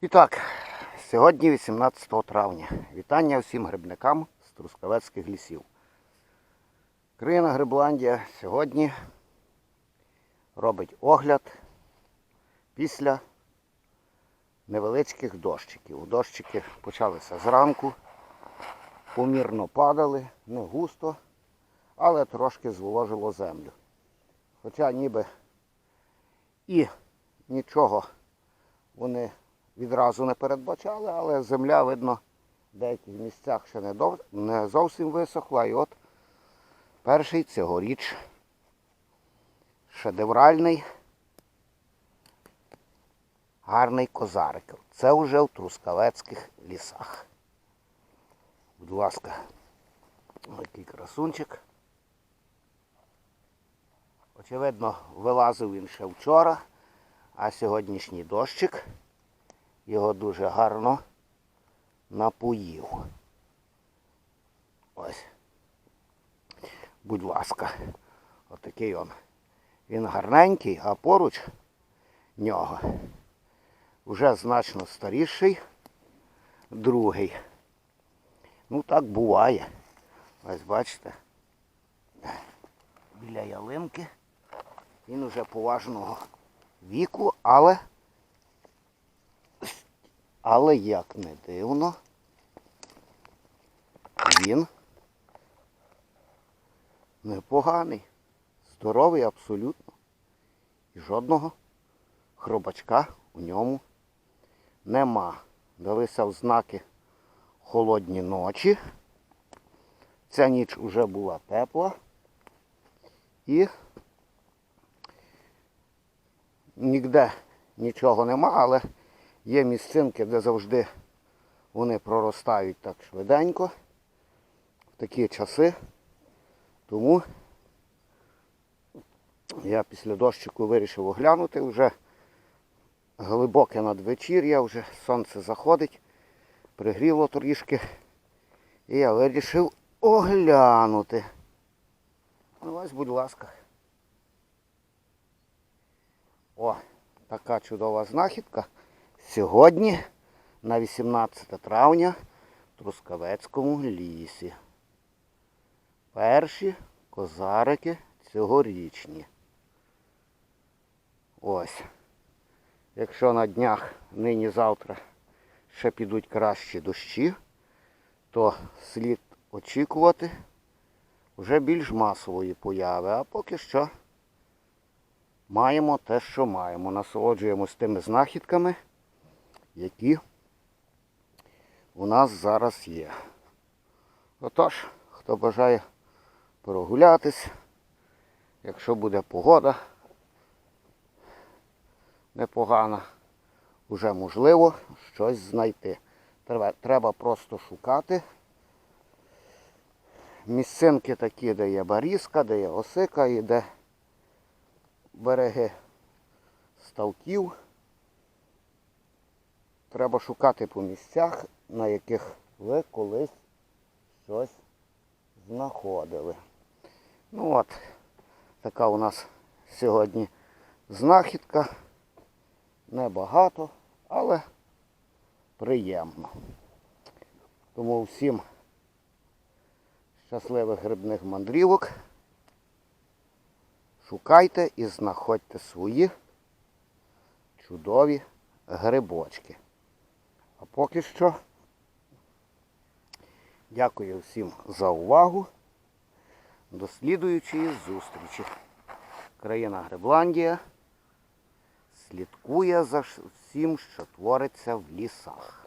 І так, сьогодні 18 травня. Вітання всім грибникам з Трускавецьких лісів. Країна Грибландія сьогодні робить огляд після невеличких дощиків. Дощики почалися зранку, помірно падали, не густо, але трошки зволожило землю. Хоча ніби і нічого вони відразу не передбачали, але земля, видно, в деяких місцях ще не, дов... не зовсім висохла. І от перший цьогоріч шедевральний гарний козарик. Це вже в Трускавецьких лісах. Будь ласка, який красунчик. Очевидно, вилазив він ще вчора, а сьогоднішній дощик його дуже гарно напоїв. Ось. Будь ласка, отакий он. Він гарненький, а поруч нього вже значно старіший, другий. Ну так буває. Ось бачите, біля ялинки. Він уже поважного віку, але але як не дивно, він непоганий, здоровий абсолютно. І жодного хробачка у ньому нема. Далися в знаки холодні ночі. Ця ніч вже була тепла. І ніде нічого нема, але є місцинки, де завжди вони проростають так швиденько в такі часи. Тому я після дощику вирішив оглянути вже глибоке надвечір'я, вже сонце заходить, пригріло трішки. І я вирішив оглянути. Ну ось, будь ласка. О, така чудова знахідка. Сьогодні, на 18 травня, в Трускавецькому лісі. Перші козарики цьогорічні. Ось. Якщо на днях, нині-завтра ще підуть кращі дощі, то слід очікувати вже більш масової появи. А поки що маємо те, що маємо. Насолоджуємось тими знахідками, які у нас зараз є. Отож, хто бажає прогулятись, якщо буде погода непогана, вже можливо щось знайти. Треба, просто шукати. Місцинки такі, де є барізка, де є осика і де береги ставків. Треба шукати по місцях, на яких ви колись щось знаходили. Ну от, така у нас сьогодні знахідка. Небагато, але приємно. Тому всім щасливих грибних мандрівок. Шукайте і знаходьте свої чудові грибочки. А поки що дякую всім за увагу. До слідуючої зустрічі. Країна Гребландія слідкує за всім, що твориться в лісах.